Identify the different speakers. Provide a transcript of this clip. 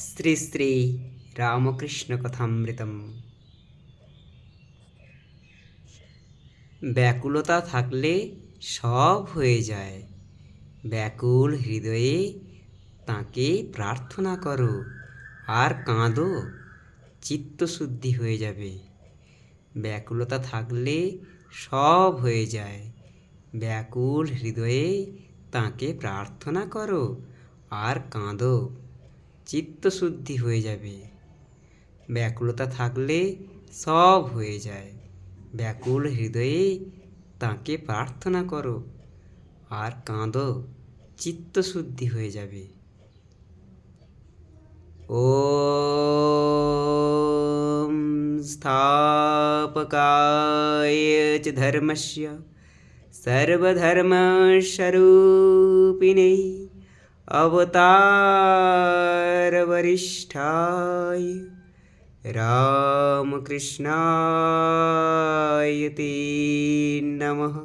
Speaker 1: শ্রী শ্রী রামকৃষ্ণ কথামৃতম ব্যাকুলতা থাকলে সব হয়ে যায়। ব্যাকুল হৃদয়ে তাকে প্রার্থনা করো, আর কাঁদো, চিত্তশুদ্ধি হয়ে যাবে। ব্যাকুলতা থাকলে সব হয়ে যায়। ব্যাকুল হৃদয়ে তাকে প্রার্থনা করো, আর কাঁদো। চিত্তশুদ্ধি হয়ে যাবে ব্যাকুলতা থাকলে সব হয়ে যায় ব্যাকুল হৃদয়ে তাকে প্রার্থনা করো আর কাঁদো চিত্তশুদ্ধি হয়ে যাবে ॐ स्थापकाय च धर्मस्य सर्वधर्मस्वरूपिणे अवतारवरिष्ठाय रामकृष्णाय ते नमः